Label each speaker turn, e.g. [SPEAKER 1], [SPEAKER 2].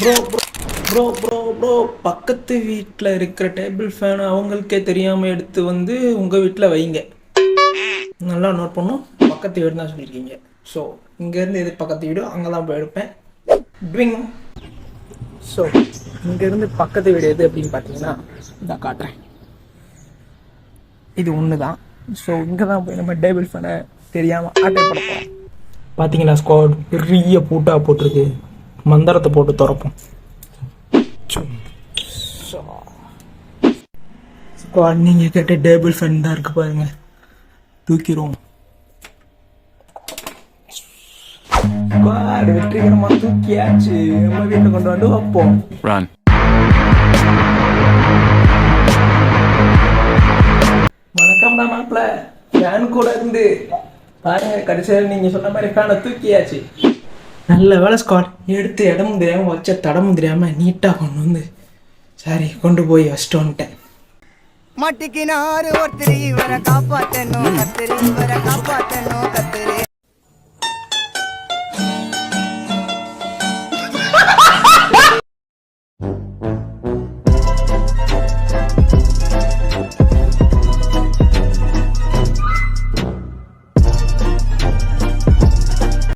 [SPEAKER 1] Bro bro bro bro bro பக்கத்து வீட்டில் இருக்கிற டேபிள் ஃபேன் அவங்களுக்கே தெரியாமல் எடுத்து வந்து உங்கள் வீட்டில் வைங்க. நல்லா நோட் பண்ணும் பக்கத்து வீடு தான் சொல்லியிருக்கீங்க. ஸோ இங்கேருந்து எது பக்கத்து வீடு? அங்கே தான் போய் எடுப்பேன். ட்விங் ஸோ இங்கேருந்து பக்கத்து வீடு எது அப்படின்னு பார்த்தீங்கன்னா இதான் காட்டுறேன். இது ஒன்று தான் ஸோ இங்கே தான் போய் நம்ம டேபிள் ஃபேனை தெரியாமல் ஆட்டை போட போகிறோம் பார்த்தீங்களா ஸ்குவாட் பெரிய பூட்டாக போட்டிருக்கு. மந்திரத்தை போட்டு திறப்போம். நீங்கள் கேட்ட டேபிள் ஃபேன் தான் இருக்கு பாருங்க. தூக்கிடுவோம் ஸ்குவாட் வெற்றிகரமாக தூக்கியாச்சு. நம்ம வீட்டில் கொண்டு வந்து வைப்போம்.
[SPEAKER 2] Run.
[SPEAKER 1] வணக்கம்டா மாப்பிள்ள ஃபேன் கூட இருந்து. பாருங்க கடைசியில் நீங்க சொன்ன மாதிரி ஃபேனை தூக்கியாச்சு. நல்ல வேலை ஸ்காட் எடுத்து இடமும் தெரியாமல் வச்ச தடமும் தெரியாமல் நீட்டாக கொண்டு வந்து சரி கொண்டு போய் வச்சுட்டு வந்துட்டேன்.
[SPEAKER 3] மட்டிக்கினாரு ஒருத்தர் இவரை காப்பாற்றணும்